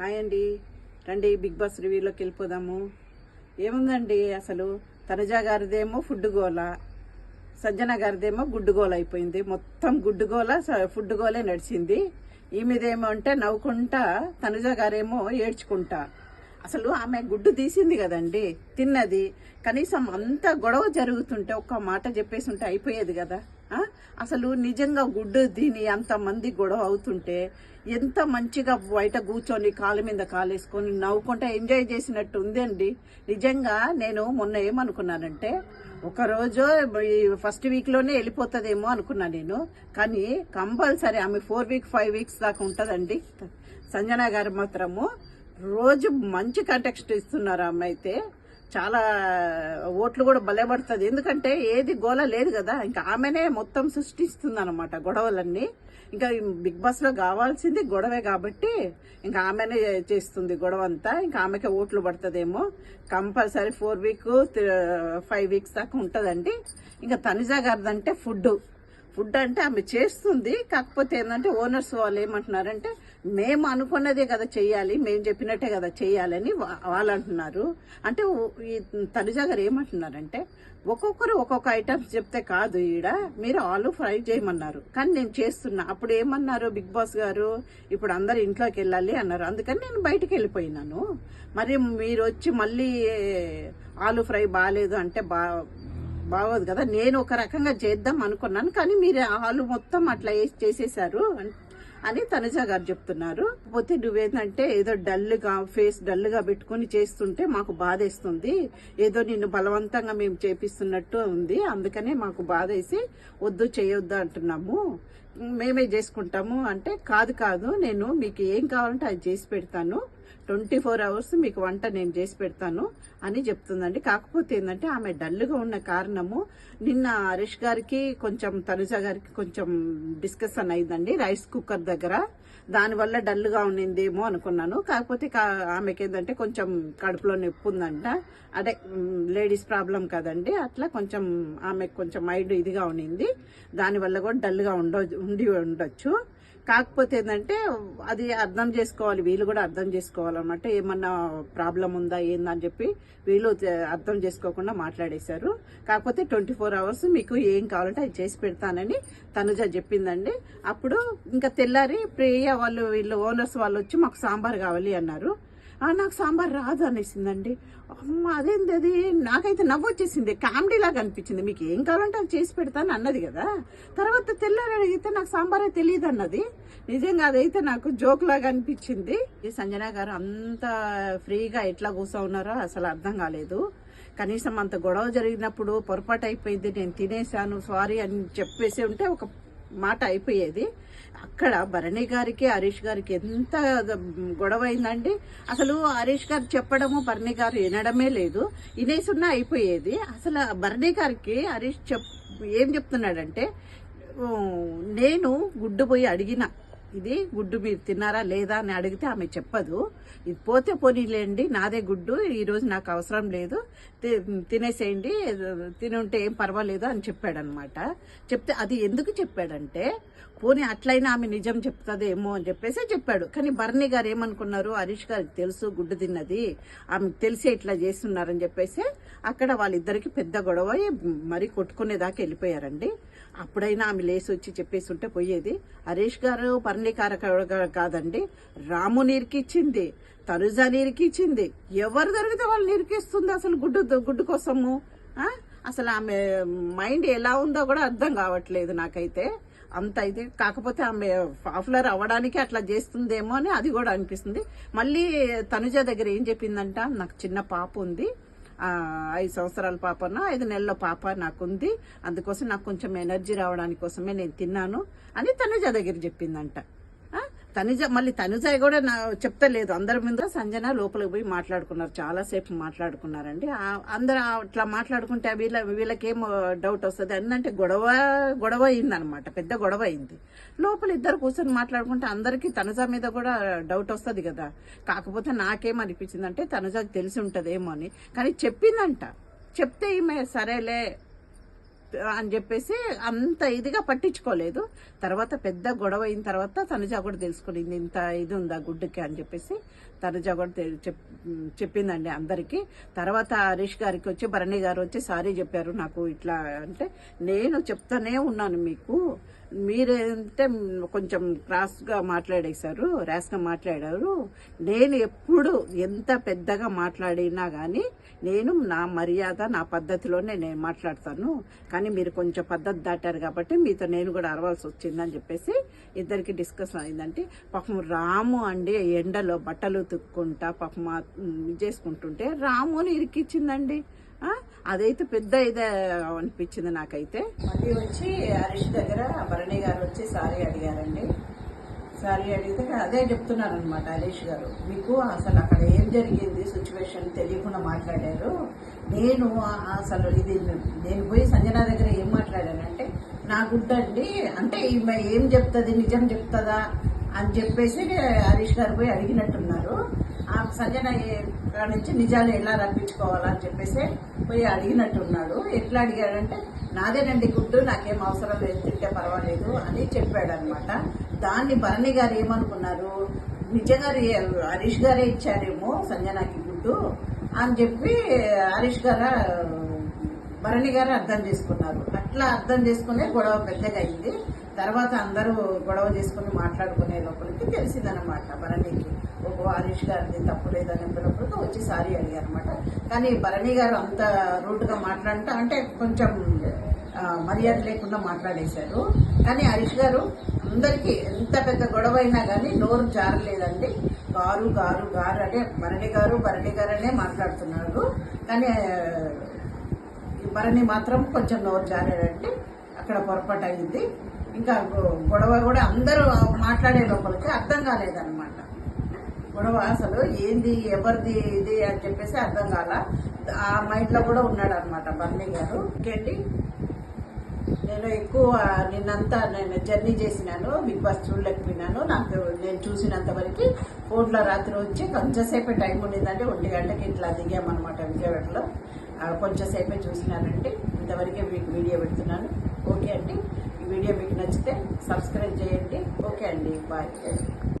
Hi అండి. రండి big boss రివ్యూలోకి వెళ్ళిపోదాము. ఏముందండి అసలు? తనుజా గారిదేమో ఫుడ్ గోల సజ్జన గారిదేమో గుడ్డు గోల అయిపోయింది. మొత్తం గుడ్డు గోల స- ఫుడ్ గోలే నడిచింది. ఈమెదేమో అంటే నవ్వుకుంటా తనుజ గారేమో ఏడ్చుకుంటా. అసలు ఆమె గుడ్డు తీసింది కదండి తిన్నది. కనీసం అంత గొడవ జరుగుతుంటే ఒక్క మాట చెప్పేసి ఉంటే అయిపోయేది కదా. అసలు నిజంగా గుడ్డు దీని అంతమంది గొడవ అవుతుంటే ఎంత మంచిగా బయట కూర్చొని కాలు మీద కాలేసుకొని నవ్వుకుంటే ఎంజాయ్ చేసినట్టు ఉందండి నిజంగా నేను మొన్న ఏమనుకున్నానంటే ఒకరోజు ఈ ఫస్ట్ వీక్లోనే వెళ్ళిపోతుందేమో అనుకున్నా నేను. కానీ కంపల్సరీ ఆమె ఫోర్ వీక్ ఫైవ్ వీక్స్ దాకా ఉంటుందండి. సంజన గారు మాత్రము రోజు మంచి కంటెక్స్ట్ ఇస్తున్నారు ఆమె అయితే. చాలా ఓట్లు కూడా బలపడుతుంది ఎందుకంటే ఏది గోల లేదు కదా. ఇంకా ఆమెనే మొత్తం సృష్టిస్తుంది అనమాట గొడవలన్నీ. ఇంకా బిగ్ బాస్లో కావాల్సింది గొడవే కాబట్టి ఇంకా ఆమెనే చేస్తుంది గొడవ అంతా. ఇంకా ఆమెకే ఓట్లు పడుతుందేమో. Compulsory four week five weeks దాకా ఉంటుందండి. ఇంకా తనిజా గారిదంటే ఫుడ్ ఫుడ్ అంటే ఆమె చేస్తుంది కాకపోతే ఏంటంటే ఓనర్స్ వాళ్ళు ఏమంటున్నారంటే మేము అనుకున్నదే కదా చెయ్యాలి మేము చెప్పినట్టే కదా చెయ్యాలని వా- వాళ్ళు అంటున్నారు. అంటే ఈ తల్లిజాగారు గారు ఏమంటున్నారంటే ఒక్కొక్కరు ఒక్కొక్క ఐటమ్స్ చెప్తే కాదు ఈడ మీరు ఆలు ఫ్రై చేయమన్నారు. కానీ నేను చేస్తున్నా. అప్పుడు ఏమన్నారు బిగ్ బాస్ గారు? ఇప్పుడు అందరు ఇంట్లోకి వెళ్ళాలి అన్నారు. అందుకని నేను బయటికి వెళ్ళిపోయినాను. మరి మీరు వచ్చి మళ్ళీ ఆలు ఫ్రై బాగాలేదు అంటే బా బాగోదు కదా. నేను ఒక రకంగా చేద్దాం అనుకున్నాను కానీ మీరు ఆలు మొత్తం అట్లా చేసేసారు అని తనుజ గారు చెప్తున్నారు. పోతే నువ్వేంటంటే ఏదో డల్గా ఫేస్ డల్గా పెట్టుకొని చేస్తుంటే మాకు బాధేస్తుంది. ఏదో నిన్ను బలవంతంగా మేము చేపిస్తున్నట్టు ఉంది అందుకనే మాకు బాధేసి వద్దు చేయొద్దు అంటున్నాము. మేమే చేసుకుంటాము అంటే కాదు కాదు నేను మీకు ఏం కావాలంటే అది చేసి పెడతాను. ట్వంటీ ఫోర్ అవర్స్ మీకు వంట నేను చేసి పెడతాను అని చెప్తుందండి. కాకపోతే ఏంటంటే ఆమె డల్గా ఉన్న కారణము నిన్న హరీష్ గారికి కొంచెం తనుజ గారికి కొంచెం డిస్కషన్ అయిందండి రైస్ కుక్కర్ దగ్గర. దానివల్ల డల్గా ఉండిందేమో అనుకున్నాను. కాకపోతే కా- ఆమెకి ఏంటంటే కొంచెం కడుపులో నొప్పి ఉందంట. అదే లేడీస్ ప్రాబ్లం కదండి. అట్లా కొంచెం ఆమెకు కొంచెం మైండ్ ఇదిగా ఉండింది దానివల్ల కూడా డల్గా ఉండ ఉండి ఉండొచ్చు. కాకపోతే ఏంటంటే అది అర్థం చేసుకోవాలి వీళ్ళు కూడా అర్థం చేసుకోవాలన్నమాట. ఏమన్నా ప్రాబ్లం ఉందా ఏందని చెప్పి వీళ్ళు అర్థం చేసుకోకుండా మాట్లాడేశారు. కాకపోతే ట్వంటీ ఫోర్ అవర్స్ మీకు ఏం కావాలంటే అది చేసి పెడతానని తనుజ చెప్పిందండి. అప్పుడు ఇంకా తెల్లారి ప్రియ వాళ్ళు వీళ్ళు ఓనర్స్ వాళ్ళు వచ్చి మాకు సాంబార్ కావాలి అన్నారు. నాకు సాంబార్ రాదు అనేసిందండి. అమ్మ అదేంది అది? నాకైతే నవ్వు వచ్చేసింది. కామెడీ లాగా అనిపించింది. మీకు ఏం కావాలంటే అది చేసి పెడతాను అన్నది కదా. తర్వాత తెల్లారి అడిగితే నాకు సాంబారే తెలియదు అన్నది. నిజంగా అదైతే నాకు జోక్ లాగా అనిపించింది. ఈ సంజన గారు అంత ఫ్రీగా ఎట్లా కూర్చో ఉన్నారో అసలు అర్థం కాలేదు. కనీసం అంత గొడవ జరిగినప్పుడు పొరపాటు అయిపోయింది నేను తినేసాను సారీ అని చెప్పేసి ఉంటే ఒక మాట అయిపోయేది. అక్కడ భరణి గారికి హరీష్ గారికి ఎంత గొడవ అయిందండి అసలు హరీష్ గారు చెప్పడము భరణి గారు వినడమే లేదు. వినేసున్నా అయిపోయేది. అసలు భరణి గారికి హరీష్ చెప్ ఏం చెప్తున్నాడంటే నేను గుడ్డు పోయి అడిగిన ఇది గుడ్డు మీరు తిన్నారా లేదా అని అడిగితే ఆమె చెప్పదు. ఇది పోతే పోనీలేండి నాదే గుడ్డు ఈరోజు నాకు అవసరం లేదు తి- తినేసేయండి తిని ఉంటే ఏం పర్వాలేదు అని చెప్పాడనమాట. చెప్తే అది ఎందుకు చెప్పాడంటే పోనీ అట్లయినా ఆమె నిజం చెప్తుందేమో అని చెప్పేసి చెప్పాడు. కానీ భరణి గారు ఏమనుకున్నారు హరీష్ గారికి తెలుసు గుడ్డు తిన్నది ఆమె తెలిసి ఇట్లా చేస్తున్నారని చెప్పేసి అక్కడ వాళ్ళిద్దరికి పెద్ద గొడవ మరీ కొట్టుకునేదాకా వెళ్ళిపోయారండి. అప్పుడైనా ఆమె లేసి వచ్చి చెప్పేసి ఉంటే పోయేది. హరీష్ గారు పర్ణికార కాదండి రాము నీరికిచ్చింది నీరుకి నీరికిచ్చింది ఎవరు దొరికితే వాళ్ళు నీరికిస్తుంది అసలు గుడ్డు గుడ్డు కోసము? అసలు ఆమె మైండ్ ఎలా ఉందో కూడా అర్థం కావట్లేదు నాకైతే. అంత అయితే కాకపోతే ఆమె పాపులర్ అవ్వడానికి అట్లా చేస్తుందేమో అని అది కూడా అనిపిస్తుంది. మళ్ళీ తనుజ దగ్గర ఏం చెప్పిందంట? నాకు చిన్న పాప ఉంది. ఐదు సంవత్సరాల పాపన ఐదు నెలల పాప నాకుంది. అందుకోసం నాకు కొంచెం ఎనర్జీ రావడానికి కోసమే నేను తిన్నాను అని తనుజ దగ్గర చెప్పిందంట. తనుజ మళ్ళీ తనుజ కూడా నా చెప్తలేదు. అందరి ముందు సంజన లోపలికి పోయి మాట్లాడుకున్నారు. చాలాసేపు మాట్లాడుకున్నారండి. అందరు అట్లా మాట్లాడుకుంటే వీళ్ళ వీళ్ళకేం డౌట్ వస్తుంది. ఏంటంటే గొడవ గొడవ అయిందనమాట. పెద్ద గొడవ అయింది. లోపల ఇద్దరు కూర్చొని మాట్లాడుకుంటే అందరికీ తనుజ మీద కూడా డౌట్ వస్తుంది కదా. కాకపోతే నాకేం అనిపించిందంటే తనుజకు తెలిసి ఉంటుందేమో అని. కానీ చెప్పిందంట. చెప్తే ఈమె సరేలే అని చెప్పేసి అంత ఇదిగా పట్టించుకోలేదు. తర్వాత పెద్ద గొడవ అయిన తర్వాత తనుజా కూడా తెలుసుకునింది ఇంత ఇది ఉందా గుడ్డుకి? అని చెప్పేసి తనుజా కూడా చెప్పిందండి అందరికీ. తర్వాత హరీష్ గారికి వచ్చి భరణి గారు వచ్చి సారీ చెప్పారు నాకు ఇట్లా అంటే నేను చెప్తానే ఉన్నాను మీకు. మీరేంటే కొంచెం క్రాస్గా మాట్లాడేశారు ర్యాష్గా మాట్లాడారు. నేను ఎప్పుడు ఎంత పెద్దగా మాట్లాడినా కానీ నేను నా మర్యాద నా పద్ధతిలోనే నేను మాట్లాడతాను. కానీ మీరు కొంచెం పద్ధతి దాటారు కాబట్టి మీతో నేను కూడా అరవాల్సి వచ్చిందని చెప్పేసి ఇద్దరికి డిస్కస్ అయిందంటే పాపం రాము అండి ఎండలో బట్టలు తుక్కుంటా పాపం ఇది చేసుకుంటుంటే రాముని ఇరికిచ్చిందండి. అదైతే పెద్ద ఇదే అనిపించింది నాకైతే. మళ్ళీ వచ్చి హరీష్ దగ్గర భరణి గారు వచ్చి సారీ అడిగారండి. సారీ అడిగితే అదే చెప్తున్నారు అనమాట హరీష్ గారు. మీకు అసలు అక్కడ ఏం జరిగింది? సిచ్యువేషన్ తెలియకుండా మాట్లాడారు. నేను అసలు ఇది నేను పోయి సంజన దగ్గర ఏం మాట్లాడానంటే నా గుడ్డండి అంటే ఈమె ఏం చెప్తుంది? నిజం చెప్తుందా? అని చెప్పేసి హరీష్ గారు పోయి అడిగినట్టున్నారు. ఆ సంజన నుంచి నిజాలు ఎలా రప్పించుకోవాలని చెప్పేసి పోయి అడిగినట్టున్నాడు. ఎట్లా అడిగాడంటే నాదేనండి గుడ్డు నాకేం అవసరం లేదు తింటే పర్వాలేదు అని చెప్పాడు అనమాట దాన్ని భరణి గారు ఏమనుకున్నారు? నిజంగా హరీష్ గారే ఇచ్చారేమో సంజనాకి గుడ్డు అని చెప్పి హరీష్ గారు భరణి గారు అర్థం చేసుకున్నారు. అట్లా అర్థం చేసుకునే గొడవ పెద్దగా అయింది. తర్వాత అందరూ గొడవ చేసుకుని మాట్లాడుకునే లోపలికి తెలిసిందనమాట భరణికి. హరీష్ గారిది తప్పు లేదని చెప్పినప్పుడు వచ్చి సారీ అడిగారనమాట కానీ భరణి గారు అంత రూట్గా మాట్లాడటం అంటే కొంచెం మర్యాద లేకుండా మాట్లాడేశారు. కానీ హరీష్ గారు అందరికీ ఎంత పెద్ద గొడవ అయినా కానీ నోరు జారలేదండి. గారు గారు గారు అనే భరణి గారు భరణి గారు అనే మాట్లాడుతున్నారు. కానీ ఈ భరణి మాత్రం కొంచెం నోరు జారాడంటే అక్కడ పొరపాటు అయింది. ఇంకా గొ- గొడవ కూడా అందరూ మాట్లాడే లోపలికి అర్థం కాలేదన్నమాట. గొడవ అసలు ఏంది ఎవరిది ఇది? అని చెప్పేసి అర్థం కాల. ఆ మైట్లో కూడా ఉన్నాడు అనమాట బన్నీ గారు. ఇంకేంటి? నేను ఎక్కువ నిన్నంతా నేను జర్నీ చేసినాను బిగ్ బాస్ చూడలేకపోయినాను నాకు నేను చూసినంత వరకు ఫోన్లో రాత్రి వచ్చి కొంచెంసేపే టైం ఉండిందంటే ఒంటి గంటకి ఇట్లా దిగామన్నమాట విజయవాడలో. కొంచెంసేపే చూసినానండి. ఇంతవరకే మీకు వీడియో పెడుతున్నాను. ఓకే అండి. ఈ వీడియో మీకు నచ్చితే సబ్స్క్రైబ్ చేయండి. ఓకే అండి. బాయ్.